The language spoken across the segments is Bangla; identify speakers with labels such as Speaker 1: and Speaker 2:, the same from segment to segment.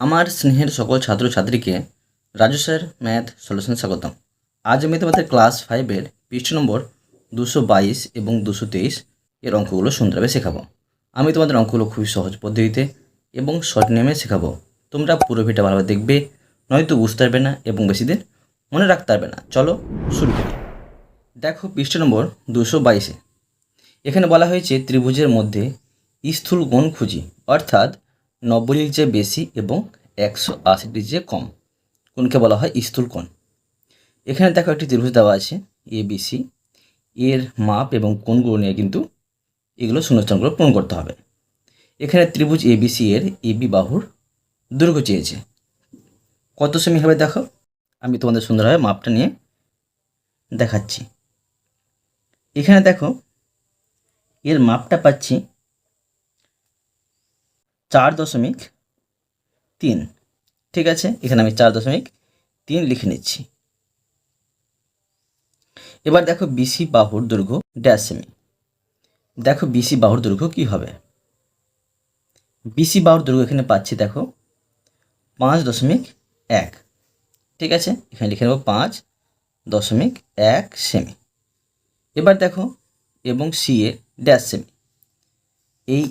Speaker 1: আমার স্নেহের সকল ছাত্রছাত্রীকে রাজু স্যার ম্যাথ সলিউশন স্বাগতম। আজ আমি তোমাদের ক্লাস ফাইভের পৃষ্ঠ নম্বর দুশো বাইশ এবং দুশো তেইশ এর অঙ্কগুলো সুন্দরভাবে শেখাবো। আমি তোমাদের অঙ্কগুলো খুবই সহজ পদ্ধতিতে এবং শর্ট নিয়মে শেখাবো। তোমরা পুরো ভিডিও ভালোভাবে দেখবে, নয়তো বুঝতে পারবে না এবং বেশি দিন মনে রাখতে পারবে না। চলো শুরু করি। দেখো পৃষ্ঠ নম্বর দুশো বাইশে এখানে বলা হয়েছে ত্রিভুজের মধ্যে স্থূল কোণ খুঁজি। অর্থাৎ নব্বইয়ের চেয়ে বেশি এবং একশো আশিটির চেয়ে কম। কোনকে বলা হয়? স্থূল কোণ। এখানে দেখো একটি ত্রিভুজ দেওয়া আছে এ বিসি এর মাপ এবং কোণগুলো নিয়ে কিন্তু এগুলো শূন্যস্থানগুলো পূরণ করতে হবে। এখানে ত্রিভুজ এ বিসি এর এ বি বাহুর দৈর্ঘ্য চেয়েছে। কত সেমি হবে দেখো? আমি তোমাদের সুন্দরভাবে মাপটা নিয়ে দেখাচ্ছি। এখানে দেখো, এর মাপটা পাচ্ছি চার দশমিক তিন। ঠিক আছে? এখানে আমি চার দশমিক তিন লিখে নিচ্ছি। এবার দেখো বিসি বাহুর দৈর্ঘ্য ড্যাশ সেমি দেখো বিসি বাহুর দৈর্ঘ্য কি হবে? বিসি বাহুর দৈর্ঘ্য এখানে পাচ্ছি দেখো পাঁচ দশমিক এক। ঠিক আছে? এখানে লিখে নেব পাঁচ দশমিক এক সেমি। এবার দেখো এবং সি এ ড্যাশ সেমি এই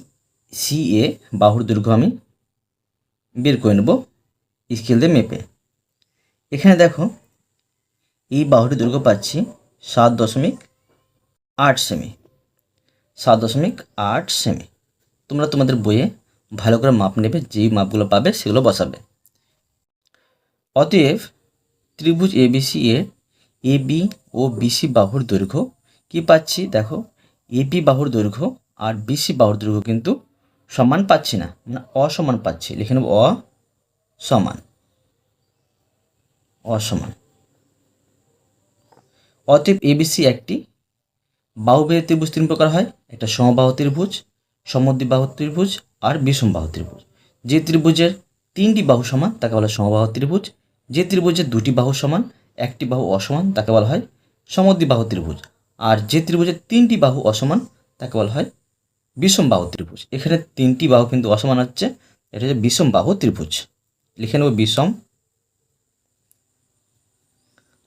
Speaker 1: সি এ বাহুর দৈর্ঘ্য আমি বের করে নেব স্কেল দিয়ে মেপে। এখানে দেখো, এই বাহুর দৈর্ঘ্য পাচ্ছি সাত দশমিক আট সেমি সাত দশমিক আট সেমি তোমরা তোমাদের বইয়ে ভালো করে মাপ নেবে, যেই মাপগুলো পাবে সেগুলো বসাবে। অতএব ত্রিভুজ এ এবিসি এর এ বি ও বিসি বাহুর দৈর্ঘ্য কি পাচ্ছি? দেখো এবি বাহুর দৈর্ঘ্য আর বিসি বাহুর দৈর্ঘ্য কিন্তু সমান পাচ্ছি না। মানে অসমান পাচ্ছি। লিখে নেব অসমান। অসমান অতএব এবিসি একটি বাহুবের ত্রিভুজ তিন প্রকার হয়। একটা সমবাহু ত্রিভুজ, সমদ্বিবাহু ত্রিভুজ আর বিষমবাহু ত্রিভুজ। যে ত্রিভুজের তিনটি বাহু সমান, তাকে বলা হয় সমবাহু ত্রিভুজ। যে ত্রিভুজের দুটি বাহু সমান, একটি বাহু অসমান, তাকে বলা হয় সমদ্বিবাহু ত্রিভুজ। আর যে ত্রিভুজের তিনটি বাহু অসমান, তাকে বলা হয় বিষম বাহু ত্রিভুজ। এখানে তিনটি বাহু কিন্তু অসমান হচ্ছে। এটা হচ্ছে বিষম বাহু ত্রিভুজ। লিখে নেব বিষম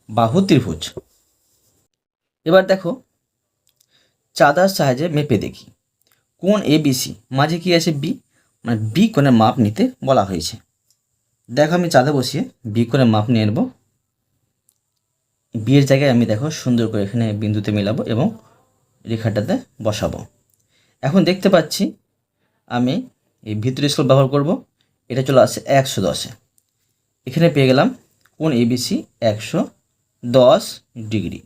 Speaker 1: বাহু ত্রিভুজ। এবার দেখো, চাঁদার সাহায্যে মেপে দেখি। কোন এ বিসি মাঝে কি আছে বি মানে বি কোণের মাপ নিতে বলা হয়েছে। দেখো আমি চাঁদা বসিয়ে বি কোণের মাপ নিয়ে নেব। বিয়ের জায়গায় আমি দেখো সুন্দর করে এখানে বিন্দুতে মেলাবো এবং রেখাটাতে বসাবো। এখন দেখতে পাচ্ছি আমি এই ভিতরে স্কেল ব্যবহার করব। এটা চলে আসছে একশো দশে। এখানে পেয়ে গেলাম কোন এবিসি একশো দশ ডিগ্রি।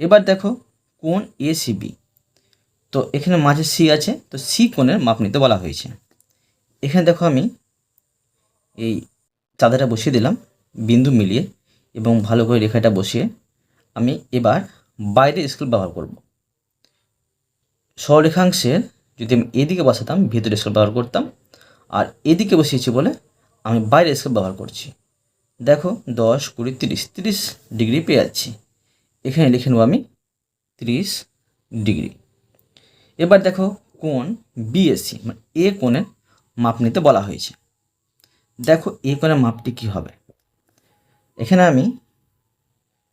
Speaker 1: এবার দেখো কোন এসিবি তো এখানে মাঝে সি আছে, তো সি কোণের মাপ নিতে বলা হয়েছে। এখানে দেখো আমি এই চাঁদাটা বসিয়ে দিলাম, বিন্দু মিলিয়ে, এবং ভালো করে রেখাটা বসিয়ে আমি এবার বাইরে স্কেল ব্যবহার করব। সরেখাংশের যদি আমি এদিকে বসাতাম, ভিতরে স্কেল ব্যবহার করতাম, আর এদিকে বসিয়েছি বলে আমি বাইরে স্কেল ব্যবহার করছি। দেখো, দশ, কুড়ি, তিরিশ তিরিশ ডিগ্রি পেয়ে যাচ্ছি। এখানে লিখে নেব আমি তিরিশ ডিগ্রি। এবার দেখো কোন বিএসসি মানে এ কোণের মাপ নিতে বলা হয়েছে। দেখো এ কোণের মাপটি কী হবে? এখানে আমি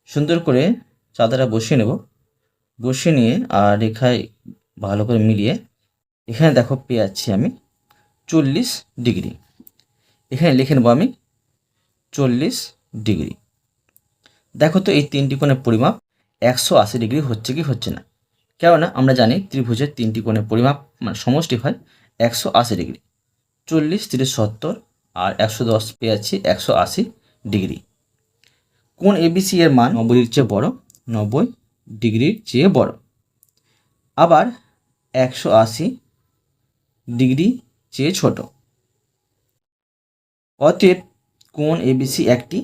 Speaker 1: সুন্দর করে চাঁদাটা বসিয়ে নেব। বসিয়ে নিয়ে, আর রেখায় ভালো করে মিলিয়ে এখানে দেখো পেয়ে যাচ্ছি আমি চল্লিশ ডিগ্রি। এখানে লিখে নেব আমি চল্লিশ ডিগ্রি। দেখো তো এই তিনটি কোণের পরিমাপ একশো আশি ডিগ্রি হচ্ছে কি হচ্ছে না। কেননা আমরা জানি ত্রিভুজের তিনটি কোণের পরিমাপ মানে সমষ্টি হয় একশো আশি ডিগ্রি। চল্লিশ, তিরিশ, সত্তর আর একশো দশ পেয়ে যাচ্ছি একশো আশি ডিগ্রি। কোন এবিসি এর মান নব্বইয়ের চেয়ে বড়, নব্বই ডিগ্রির চেয়ে বড়। আবার একশো আশি ডিগ্রি চেয়ে ছোট। অতএব কোন এবিসি একটি।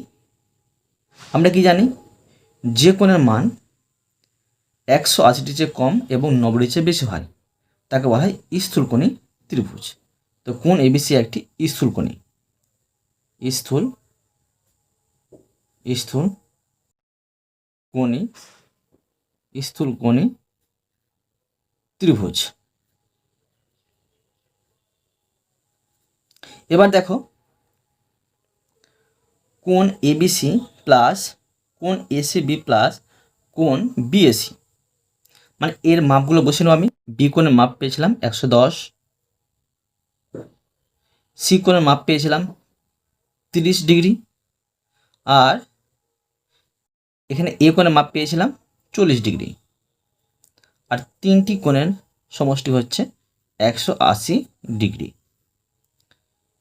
Speaker 1: আমরা কি জানি? যে কোণের মান একশো আশিটির চেয়ে কম এবং নব্বইটির চেয়ে বেশি হয়, তাকে বলা হয় স্থূলকোণী ত্রিভুজ। তো কোন এবিসি একটি স্থূলকোণী স্থূল স্থূল কোণী স্থূল কোণী ত্রিভুজ। এবার দেখো কোন এবিসি প্লাস কোন এসিবি প্লাস কোন বিএসি মানে এর মাপগুলো বসে নেব আমি। বি কোণের মাপ পেয়েছিলাম একশো দশ। সি কোণের মাপ পেয়েছিলাম তিরিশ ডিগ্রি। আর এখানে এ কোণের মাপ পেয়েছিলাম চল্লিশ ডিগ্রি। আর তিনটি কোণের সমষ্টি হচ্ছে একশো আশি ডিগ্রি।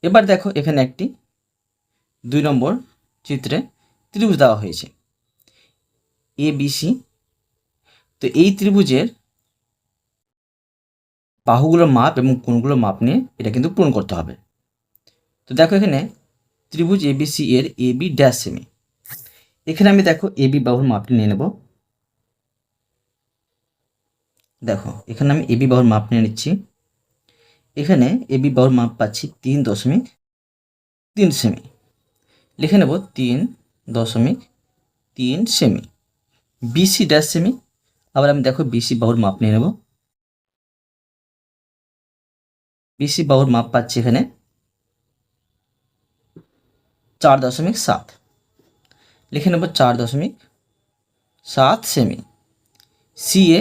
Speaker 1: এবার দেখো এখানে একটি দুই নম্বর চিত্রে ত্রিভুজ দেওয়া হয়েছে, এ তো এই ত্রিভুজের বাহুগুলোর মাপ এবং কোণগুলোর মাপ নিয়ে এটা কিন্তু পূরণ করতে হবে। তো দেখো এখানে ত্রিভুজ এবিসি এর এ, বি, ড্যাশ সেমি। এখানে আমি দেখো এ, বি বাহুর মাপটি নিয়ে নেব। দেখো, এখানে আমি এবি বাহুর মাপ নিয়ে নিচ্ছি। এখানে এবি বাহুর মাপ পাচ্ছি তিন দশমিক তিন সেমি। লিখে নেব তিন দশমিক তিন সেমি। BC dash semi. আবার আমি দেখো বিসি বাহুর মাপ নিয়ে নেব। বিসি বাহুর মাপ পাচ্ছি এখানে চার দশমিক সাত। লিখে নেব চার দশমিক সাত সেমি। সি এ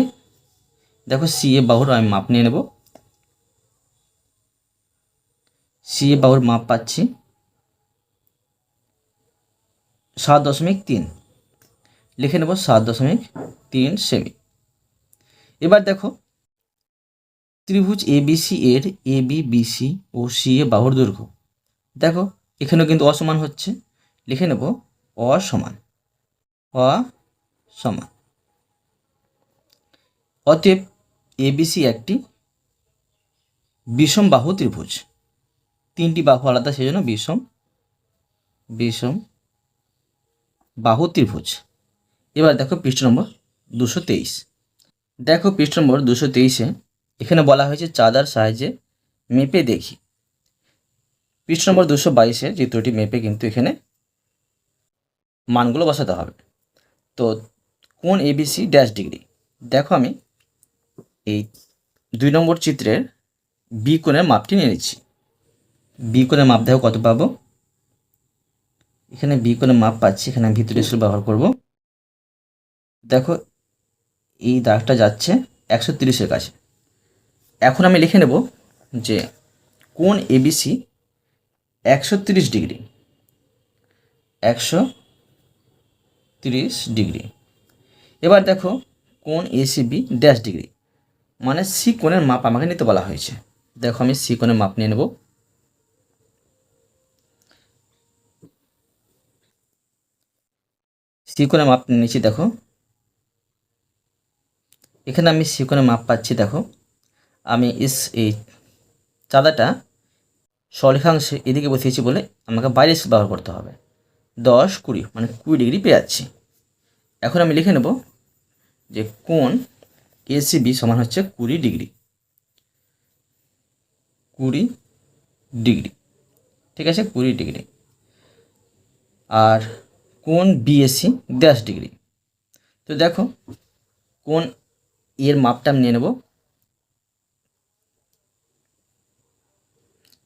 Speaker 1: দেখো সি এ বাহুর আমি মাপ নিয়ে নেব। সি এ বাহুর মাপ পাচ্ছি সাত দশমিক তিন। লিখে নেব সাত দশমিক তিন সেমি। এবার দেখো, ত্রিভুজ এ এবিসি এর এ বি বিসি ও সি এ বাহুর দৈর্ঘ্য। দেখো, এখানেও কিন্তু অসমান হচ্ছে। লিখে নেব অসমান অসমান। অতএব এবিসি একটি বিষম বাহু ত্রিভুজ। তিনটি বাহু আলাদা সেই জন্য বিষম বিষম বাহু ত্রিভুজ। এবার দেখো পৃষ্ঠ নম্বর দুশো তেইশ। দেখো পৃষ্ঠ নম্বর দুশো তেইশে এখানে বলা হয়েছে চাঁদার সাহায্যে মেপে দেখি। পৃষ্ঠ নম্বর দুশো বাইশে চিত্রটি মেপে কিন্তু এখানে মানগুলো বসাতে হবে। তো কোন এবিসি ড্যাশ ডিগ্রি দেখো আমি এই দুই নম্বর চিত্রের বি কোণের মাপটি নিয়ে নিচ্ছি। বি কোণের মাপ দেখো কত পাবো? এখানে বি কোণের মাপ পাচ্ছি, এখানে ভিতরে স্কুল ব্যবহার করব। দেখো, এই দাগটা যাচ্ছে একশো তিরিশের কাছে। এখন আমি লিখে নেব যে কোন এবিসি একশো তিরিশ ডিগ্রি। একশো তিরিশ ডিগ্রি। এবার দেখো কোন এসিবি ড্যাশ ডিগ্রি। মানে সি কোণের মাপ আমাকে নিতে বলা হয়েছে। দেখো আমি সি কোণের মাপ নিয়ে নেব। সি কোণের মাপ নিয়েছি, দেখো। এখানে আমি সি কোণের মাপ পাচ্ছি, দেখো। আমি ইস, এই চাঁদাটা সলেখাংশে এদিকে বসিয়েছি বলে আমাকে বাইরে ব্যবহার করতে হবে। দশ কুড়ি মানে কুড়ি ডিগ্রি পেয়ে যাচ্ছি। এখন আমি লিখে নেব যে কোন এসিবি সমান হচ্ছে কুড়ি ডিগ্রি। কুড়ি ডিগ্রি। ঠিক আছে, কুড়ি ডিগ্রি। আর কোন বিএসসি দশ ডিগ্রি? তো দেখো, কোন এর মাপটা আমি নিয়ে নেব।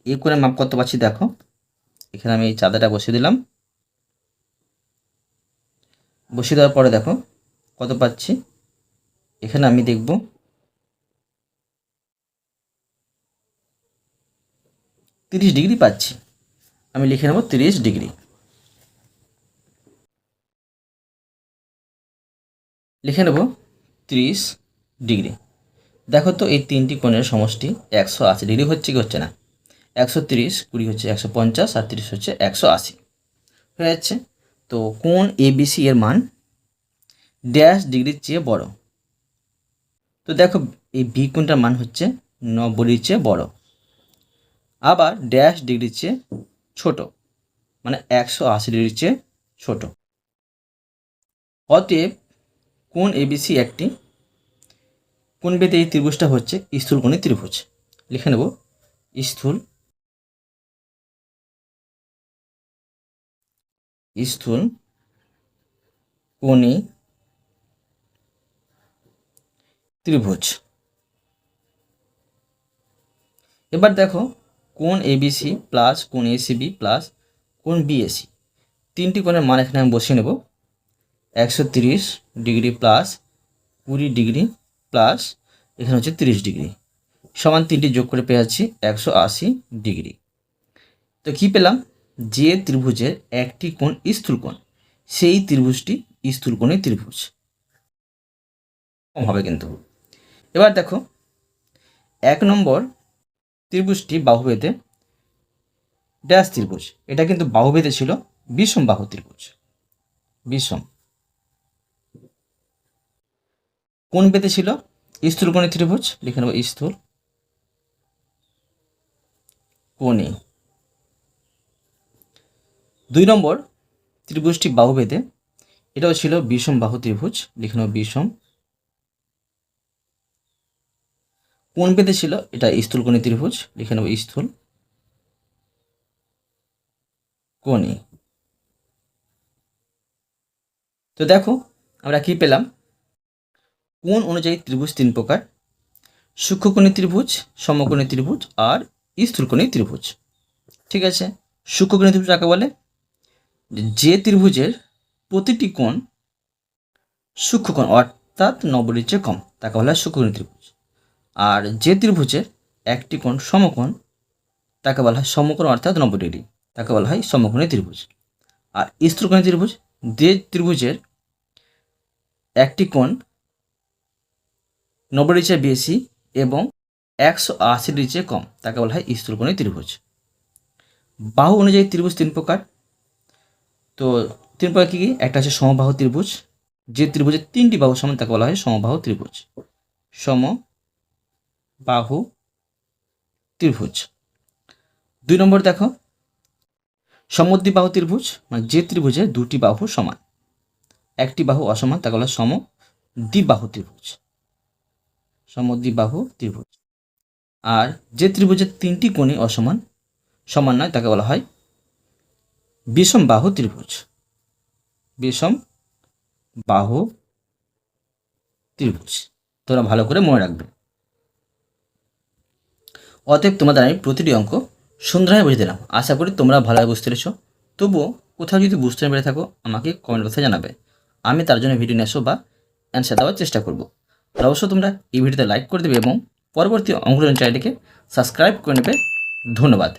Speaker 1: এ করে মাপ করতে পারছি দেখো? এখানে আমি এই চাঁদাটা বসিয়ে দিলাম। বসিয়ে দেওয়ার পরে দেখো, কত পাচ্ছি? এখানে আমি দেখব। তিরিশ ডিগ্রি পাচ্ছি। আমি লিখে নেব তিরিশ ডিগ্রি। লিখে নেব তিরিশ ডিগ্রি। দেখো তো এই তিনটি কোণের সমষ্টি একশো আশি ডিগ্রি হচ্ছে কি হচ্ছে না? একশো তিরিশ কুড়ি হচ্ছে একশো পঞ্চাশ আর তিরিশ হচ্ছে একশো আশি। হয়ে যাচ্ছে। তো কোন এবিসি এর মান ড্যাশ ডিগ্রির চেয়ে বড়। তো দেখো, এই বি কোণটার মান হচ্ছে? নব্বইয়ের চেয়ে বড়। আবার ড্যাশ ডিগ্রির চেয়ে ছোট। মানে একশো আশি ডিগ্রির চেয়ে ছোট। অতএব কোন এবিসি একটি? কোন বেদে এই ত্রিভুজটা হচ্ছে? স্থূল স্থূলকোণী ত্রিভুজ। লিখে নেব, স্থূল স্থূল কোণী ত্রিভুজ। এবার দেখো কোন এবিসি প্লাস কোন এসিবি প্লাস কোন বিএসি তিনটি কোণের মান এখানে আমি বসিয়ে নেব। একশো তিরিশ ডিগ্রি প্লাস কুড়ি ডিগ্রি প্লাস এখানে হচ্ছে তিরিশ ডিগ্রি। সমান তিনটি যোগ করে পেয়ে যাচ্ছি একশো আশি ডিগ্রি। তো কী পেলাম? যে ত্রিভুজের একটি কোণ স্থূল কোণ, সেই ত্রিভুজটি স্থূল কোণের ত্রিভুজ। কম হবে কিন্তু। এবার দেখো, এক নম্বর ত্রিভুজটি বাহুবেদে ড্যাশ ত্রিভুজ। এটা কিন্তু বাহুবেদে ছিল, বিষম বাহু ত্রিভুজ। বিষম। কোন বেদে ছিল? স্থূল কোণী ত্রিভুজ, লিখে নেব স্থূল কোণী। দুই নম্বর ত্রিভুজটি বাহুবেদে এটাও ছিল বিষম বাহু ত্রিভুজ, লিখে নেব বিষম কোন বেদে ছিল? এটা স্থূল কোণী ত্রিভুজ। লিখে নেব স্থূল। কোণী। তো দেখো, আমরা কি পেলাম? কোন অনুযায়ী ত্রিভুজ তিন প্রকার। সূক্ষ্মকোণী ত্রিভুজ, সমকোণী ত্রিভুজ আর স্থূলকোণী ত্রিভুজ। ঠিক আছে? সূক্ষ্মকোণী ত্রিভুজ কাকে বলে? যে ত্রিভুজের প্রতিটি কোণ সূক্ষ্মকোণ, অর্থাৎ নব্বইয়ের চেয়ে কম। তাকে বলা হয় সূক্ষ্মকোণী ত্রিভুজ। আর যে ত্রিভুজের একটি কোণ সমকোণ, তাকে বলা হয় সমকোণ অর্থাৎ নব্বই ডিগ্রি। তাকে বলা হয় সমকোণী ত্রিভুজ। আর স্থূলকোণী ত্রিভুজ, যে ত্রিভুজের একটি কোণ নব্বই ডিগ্রি বেশি এবং একশো আশি ডিগ্রি চেয়ে কম, তাকে বলা হয় স্থূলকোণী ত্রিভুজ। বাহু অনুযায়ী ত্রিভুজ তিন প্রকার। তো তিন প্রকার কী কী? একটা হচ্ছে সমবাহু ত্রিভুজ। যে ত্রিভুজের তিনটি বাহু সমান, তাকে বলা হয় সমবাহু ত্রিভুজ। সম বাহু, ত্রিভুজ। দুই নম্বর দেখো। সমদ্বিবাহু ত্রিভুজ মানে যে ত্রিভুজের দুটি বাহু সমান। একটি বাহু অসমান, তাকে বলা সম দ্বিবাহু ত্রিভুজ। সমদ্বিবাহু ত্রিভুজ। আর যে ত্রিভুজের তিনটি কোণই অসমান, সমান নয়, তাকে বলা হয় বিষম বাহু ত্রিভুজ। বিষম বাহু ত্রিভুজ। তোমরা ভালো করে মনে রাখবে। অতএব তোমাদের আমি প্রতিটি অঙ্ক সুন্দরভাবে বুঝে দিলাম। আশা করি তোমরা ভালোভাবে বুঝতে পেরেছ। তবুও কোথাও যদি বুঝতে না পেরে থাকো, আমাকে কমেন্ট বক্সে জানাবে। আমি তার জন্য ভিডিও নিয়ে বা অ্যান্সার দেওয়ার চেষ্টা করব। আর অবশ্য তোমরা এই ভিডিওতে লাইক করে দেবে এবং পরবর্তী অঙ্কন চ্যানেলটিকে সাবস্ক্রাইব করে নেবে। ধন্যবাদ।